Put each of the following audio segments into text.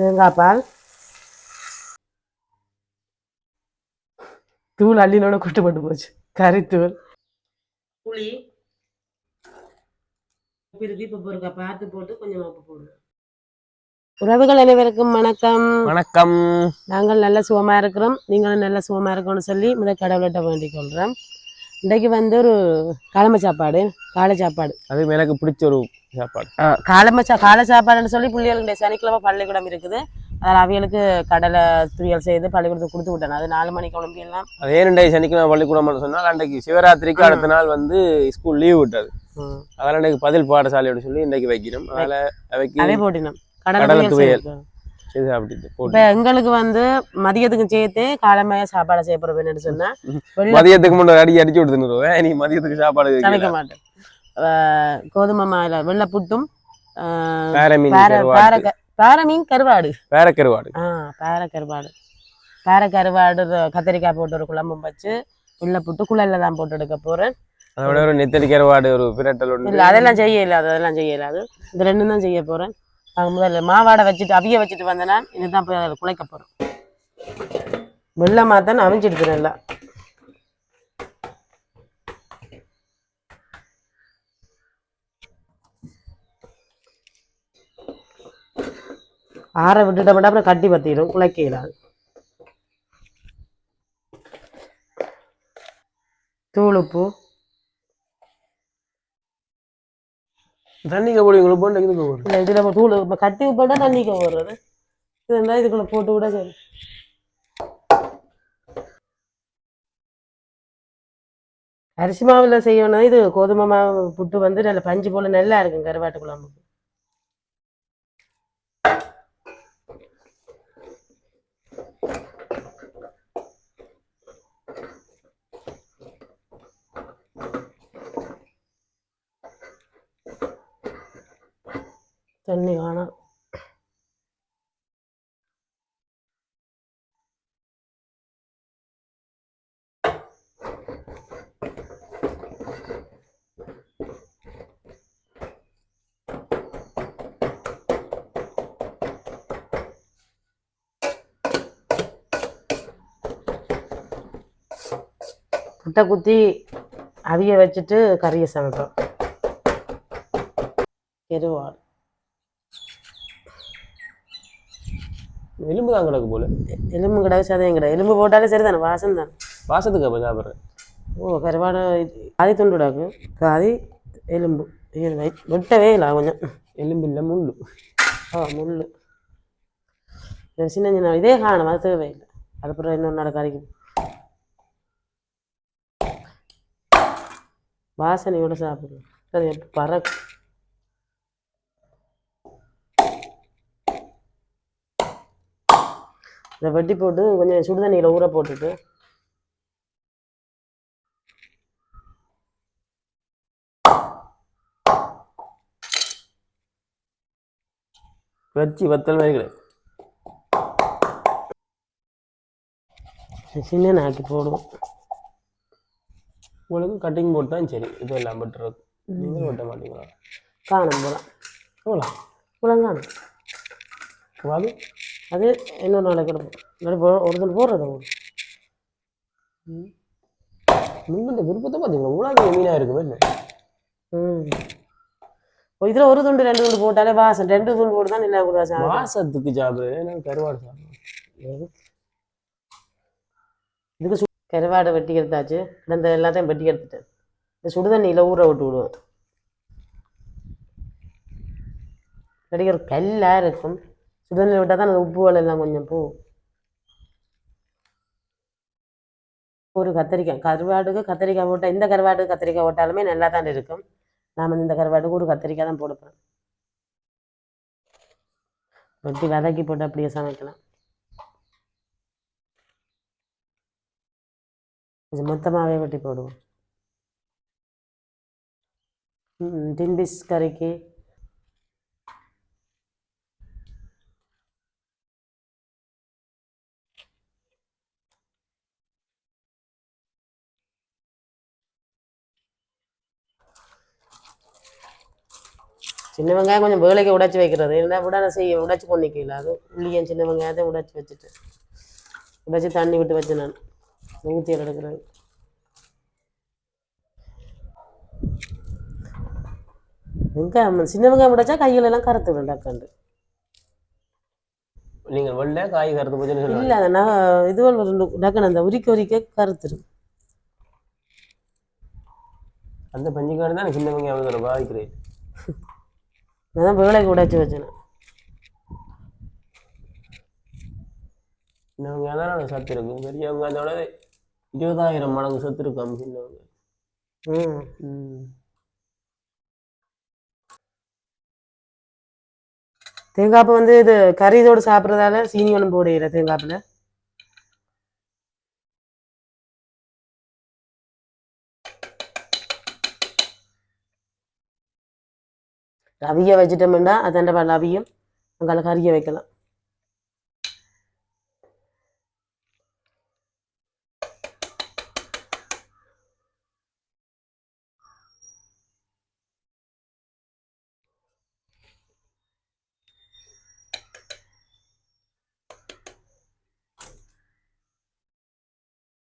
தேங்காய் பால். தூள் அள்ளினோட குட்டுப்பட்டு போச்சு. கறித்தூள் புளி. இப்போ பொருக்கா பார்த்து போட்டு கொஞ்சம் உப்பு போடுவோம் உறவுகள் அனைவருக்கும் வணக்கம். வணக்கம். நாங்கள் நல்ல சுகமா இருக்கிறோம். நீங்களும் நல்ல சுகமா இருக்கணும்னு சொல்லி முதல் கடவுள்கிட்ட வேண்டிக் கொள்கிறோம். இன்றைக்கு வந்து ஒரு காலமை சாப்பாடு காலை சாப்பாடு. அது எனக்கு பிடிச்ச ஒரு சாப்பாடு. காலமை சா காலை சாப்பாடுன்னு சொல்லி பிள்ளைகளுடைய சனிக்கிழமை பள்ளிக்கூடம் இருக்குது. அதில் அவிகளுக்கு கடலை துரியல் செய்து பள்ளிக்கூடத்துக்கு கொடுத்து விட்டேன். அது நாலு மணிக்கு கிளம்பி எல்லாம் அது ஏன் சனிக்கிழமை பள்ளிக்கூடம் சொன்னால் அன்றைக்கு சிவராத்திரிக்கு அடுத்த நாள் வந்து ஸ்கூல் லீவ் விட்டது. அதனால இன்னைக்கு பதில் பாடசாலையோட சொல்லி இன்னைக்கு வைக்கிறோம். அதில் அவைக்கு அதே போட்டினோம். கடலை துவையல் இப்ப எங்களுக்கு வந்து மதியத்துக்கு சேர்த்து காலமையா சாப்பாடு செய்ய போறேன்னு சொன்னா மதியத்துக்கு முன்னாடி அடி அடிச்சு கொடுத்துருவோம். நீ மதியத்துக்கு சாப்பாடு சமைக்க. மாட்டேன் ஆஹ் கோதுமை மாயில வெள்ளை புட்டும் ஆஹ் பேர மீன் பேர பேர கருவாடு பேர மீன் கருவாடு. ஆ பேர கருவாடு. பேர கருவாடு கத்திரிக்காய் போட்டு ஒரு குழம்பும் வச்சு வெள்ளை புட்டு குழல்ல தான் போட்டு எடுக்க போறேன். அதோட ஒரு நெத்தடி கருவாடு ஒரு பிரட்டல் ஒன்று. இல்ல அதெல்லாம் செய்ய இல்லாது அதெல்லாம் செய்ய இல்லாது இந்த ரெண்டும் தான் செய்ய போறேன். நாங்கள் முதல்ல மாவாடை வச்சுட்டு அவிய வச்சுட்டு வந்தேன்னா இதுதான் போய் அதில் குழைக்க போறோம். வெள்ளை மாத்தான் அவிஞ்சிடுது நல்லா. ஆற விட்டுட்ட மட்டும் அப்புறம் கட்டி பத்திடும் குழைக்க தூளுப்பு. தூள் உப்பு உங்களுக்கு போட்டு இதுக்கு இல்லை தூள் இப்போ கட்டி உப்பட்டா தண்ணிக்கு போடுறது இது இருந்தால் இதுக்குள்ள போட்டு விட சரி அரிசி மாவில் செய்யணும் இது கோதுமை மாவு புட்டு வந்து நல்ல பஞ்சு போல நல்லா இருக்கும் கருவாட்டு குழம்புக்கு தண்ணி காணும் முட்டை குத்தி அவிய வச்சுட்டு கறியை சமைப்போம். கருவாடு எலும்பு தான் கிடக்கு போல. எலும்பு கிடையாது சதையும் கிடையாது எலும்பு போட்டாலே சரி தானே வாசம் தானே? வாசத்துக்கு அப்போ சாப்பிட்றேன் ஓ கருவாடு காதி துண்டுடாக்கு காதி எலும்பு. வெட்டவே இல்லை கொஞ்சம். எலும்பு இல்லை முள்ளு. ஆ முள் சின்ன சின்ன இதே காணும் அது தேவையில்லை. அதுக்கப்புறம் இன்னொரு நாள் கறிக்கு. வாசனையோட சாப்பிடுவோம் சரி பறக்கு இதை வெட்டி போட்டு கொஞ்சம் சுடுதண்ணியில் ஊற போட்டுட்டு வச்சு வத்தல் கிடையாது சின்ன நாக்கி போடுவோம். உங்களுக்கு கட்டிங் போட்டு தான் சரி இது எல்லாம் பட்டுறது நீங்கள் வெட்ட மாட்டீங்களா? காணும் போலாம். எவ்வளோ புலம் காணும். அது அது இன்னொரு நாளைக்கு போ- ஒரு நாள் போடுறது முன்னோட விருப்பத்தை பார்த்தீங்களா? உலக மீனாக இருக்குமே என்ன? ம். இதில் ஒரு துண்டு ரெண்டு துண்டு போட்டாலே வாசம். ரெண்டு துண்டு போட்டு தான் இல்லை கூட சாப்பிடும் சாப்பிடுறது எனக்கு கருவாடு சாப்பிடுவேன் இதுக்கு சு கருவாடை வெட்டி எடுத்தாச்சு. கிடந்த எல்லாத்தையும் வெட்டி எடுத்துட்டேன். இந்த சுடுதண்ணியில் ஊற விட்டு விடுவோம் ஒரு கல்லாக இருக்கும். சுடுதண்ணியில் விட்டால் தான் அந்த உப்பு எல்லாம் கொஞ்சம் போ. ஒரு கத்திரிக்காய் கருவாடுக்கு கத்திரிக்காய் போட்டால் இந்த கருவாடுக்கு கத்திரிக்காய் போட்டாலுமே நல்லா தான் இருக்கும். நாம் இந்த கருவாட்டுக்கு ஒரு கத்திரிக்காய் தான் போடுப்பேன் வெட்டி வதக்கி போட்டு அப்படியே சமைக்கலாம். இது மொத்தமாகவே வெட்டி போடுவோம். ம், கறிக்கு சின்ன வெங்காயம் கொஞ்சம் வேலைக்கு உடைச்சி வைக்கிறது. என்ன விட செய்ய உடைச்சி கொண்டிக்கல அது உள்ளியும் சின்ன வெங்காயத்தை உடைச்சி வச்சுட்டு உடைச்சி தண்ணி விட்டு வச்சு நான். ஊற்றி எடுக்கிறது. வெங்காயம் சின்ன வெங்காயம் உடைச்சா கையில எல்லாம் கருத்து விடும் டக்காண்டு நீங்கள் வெள்ளை காய் கருத்து போச்சுன்னு இல்லை அந்த நகை இதுவல் டக்குன்னு அந்த உரிக்க உரிக்க கருத்துரும் அந்த பஞ்சுக்காடு தான் சின்ன வெங்காயம் வந்து பாதிக்கிறேன் அதான் வேலைக்கு உடைச்சி வச்சேன் தான் நல்ல சத்து இருக்கும் பெரிய வெங்காயத்தோட இருபதாயிரம் மடங்கு சத்து இருக்கும் சின்ன வெங்காயம் ம். ம். தேங்காய்ப்பு வந்து இது கறி இதோடு சாப்பிட்றதால சீனி ஒன்றும் போடையில தேங்காய்ப்பில்? ரவியை வச்சுட்டோம்னா அதாண்ட ரவியும் அவியும் அங்கால கறியை வைக்கலாம்.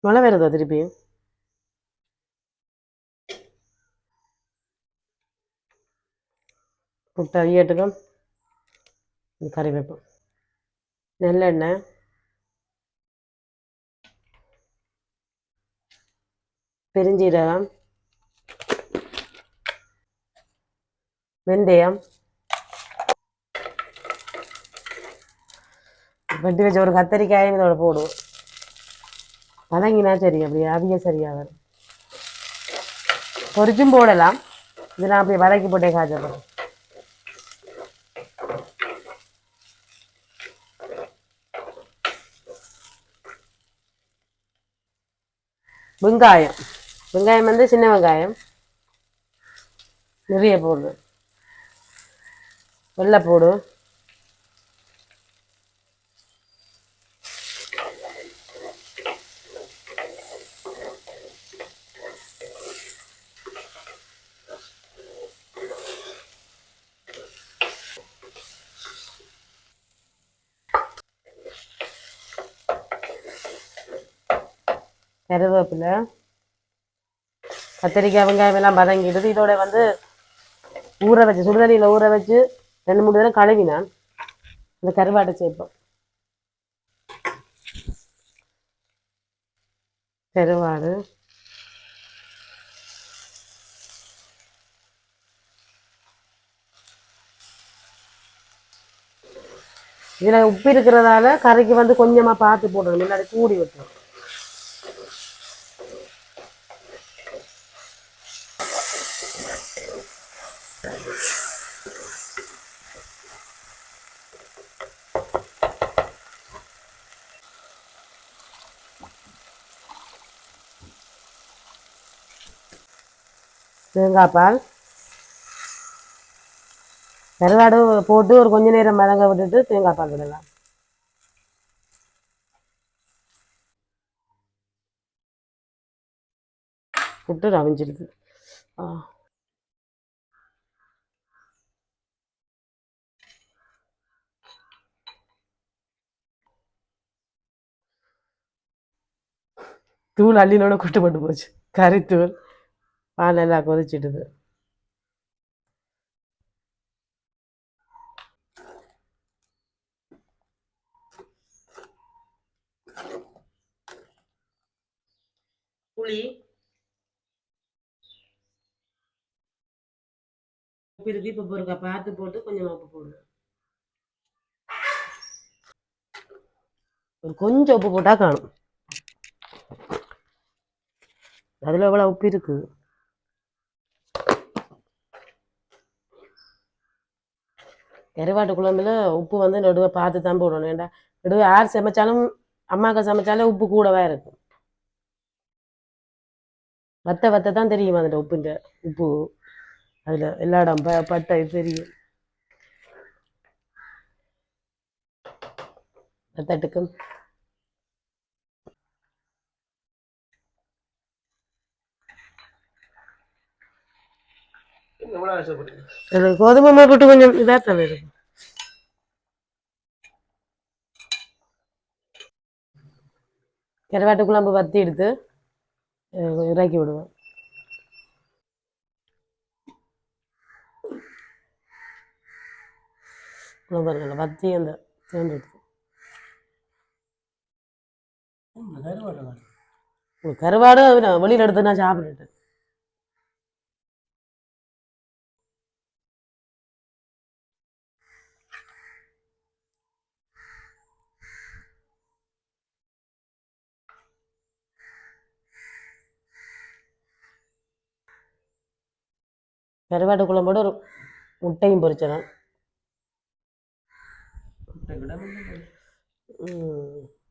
மழை வருதா திருப்பியும்? முட்டை ஐயட்டுக்கும் கறி வைப்போம் நல்லெண்ணெய். பெருஞ்சீரகம். வெந்தயம். வெட்டி வச்ச ஒரு கத்தரிக்காயும் இதோட போடுவோம். வதங்கினா சரி அப்படி அவிய சரியாக வரும் பொரிச்சும் போடலாம். இது நான் அப்படியே வதக்கி போட்டே காய்ச்சப்படுறேன் வெங்காயம். வெங்காயம் வந்து சின்ன வெங்காயம். நிறைய போடு. வெள்ளை போடு. கருவேப்பிலை கத்திரிக்காய் வெங்காயம் எல்லாம் வதங்கிடுது. இதோட வந்து ஊற வச்சு சுடுதண்ணியில் ஊற வச்சு ரெண்டு மூணு தடவை கழுவினான் இந்த கருவாட்டை சேர்ப்போம். கருவாடு. இதில் உப்பு இருக்கிறதால கறிக்கு வந்து கொஞ்சமாக பார்த்து போடணும். முன்னாடி கூடி விட்டுரும் தேங்காய் பால். கருவாடு போட்டு ஒரு கொஞ்ச நேரம் மதங்க விட்டுட்டு தேங்காய் பால் விடலாம். விட்டு ரவிஞ்சிடுது ஆ. தூள் அள்ளினோட குட்டுப்பட்டு போச்சு. கறித்தூள். பால் நல்லா கொதிச்சிடுது. புளி. உப்பு இருக்கு இப்போ பொருக்கா பார்த்து போட்டு கொஞ்சம் உப்பு ஒரு கொஞ்சம் உப்பு போட்டா காணும். அதில் எவ்வளோ உப்பு இருக்கு? கருவாட்டு குழம்புல உப்பு வந்து நடுவே பார்த்து தான் போடணும். ஏன்டா நடுவே யார் சமைச்சாலும் அம்மாக்கா சமைச்சாலே உப்பு கூடவா இருக்கும். வத்த வத்த தான் தெரியும் அதில் உப்புன்ற உப்பு. அதில் எல்லா இடம் ப பட்டை தெரியும். வத்தட்டுக்கும் அது கோதுமை மாவு போட்டு கொஞ்சம் இதாக தான் இருக்கும் கருவாட்டு குழம்பு வத்தி எடுத்து இறக்கி விடுவேன். குழம்பு வத்தி அந்த தேண்டு எடுத்து. கருவாடு வெளியில் எடுத்து நான் சாப்பிட்டுட்டேன் கருவாட்டு குழம்போட ஒரு முட்டையும் பொரிச்சேன்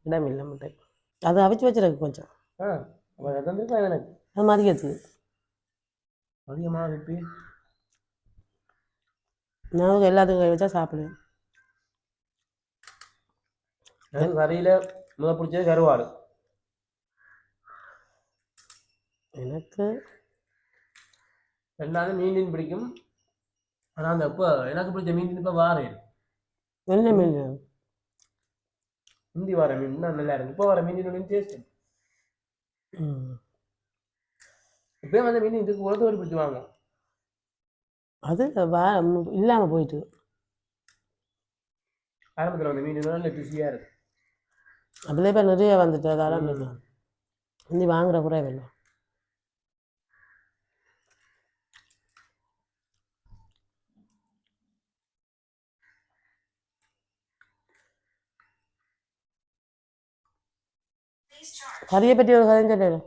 இடம் இல்லை முட்டை அதை அவிச்சு வச்சிருக்கு கொஞ்சம். அது மதியத்துக்கு அதிகமாக விப்பி? நான் எல்லாத்துக்கும் கை வச்சா சாப்பிடுவேன். கறியில் முத பிடிச்சது கருவாடு. எனக்கு ரெண்டாவது மீன் பிடிக்கும். ஆனால் அந்த இப்போ எனக்கு பிடிச்ச மீன் இப்போ வாரேன் என்ன மீன் ஹிந்தி வர மீன் தான் நல்லா இருக்கு. இப்போ வர மீன் டேஸ்ட் ம். இப்போயே வந்து மீன் இதுக்கு உலக ஒரு பிடிச்சி வாங்க அது வா இல்லாமல் போயிட்டு. ஆரம்பத்தில் வந்த மீன் நல்ல ருசியாக இருக்கு. அதில் இப்போ நிறைய வந்துட்டு அதால ஹிந்தி வாங்குற குறைவில்லை கறியை கதையும் சொல்லல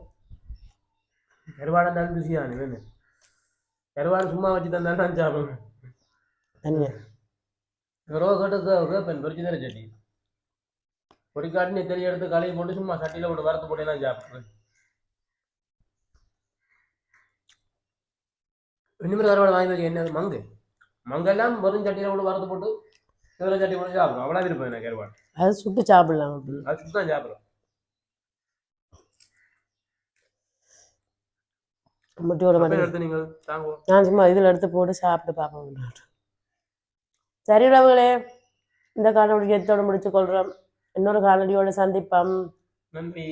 கருவாடை தான் ருசியான வேணும் கருவாடு சும்மா வச்சு தந்தா நான் சாப்பிடுவேன் தனியாக ரோ கட்டு பெண் பொறிச்சு தர சட்டி பொறிக்காட்டு நெத்தறி எடுத்து கழுவி போட்டு சும்மா சட்டியில் போட்டு வறுத்து போட்டு நான் சாப்பிடுவேன் இனிமேல் கருவாடு வாங்கி வச்சு என்னது மங்கு மங்கெல்லாம் வெறும் சட்டியில் போட்டு வறுத்து போட்டு இதில் சட்டி போட்டு சாப்பிடுவோம் அவ்வளோ விருப்பம் எனக்கு கருவாடு அது சுட்டு சாப்பிடலாம் அது சுத்தம் சாப்பிடுறோம் முட்டியோட தாங்குவோம். நான் சும்மா இதில் எடுத்து போட்டு சாப்பிட்டு பார்ப்போம் சரி உறவுகளே இந்த காணொலியை எத்தோடு முடிச்சு கொள்கிறோம். இன்னொரு காணொலியோட சந்திப்போம். நன்றி.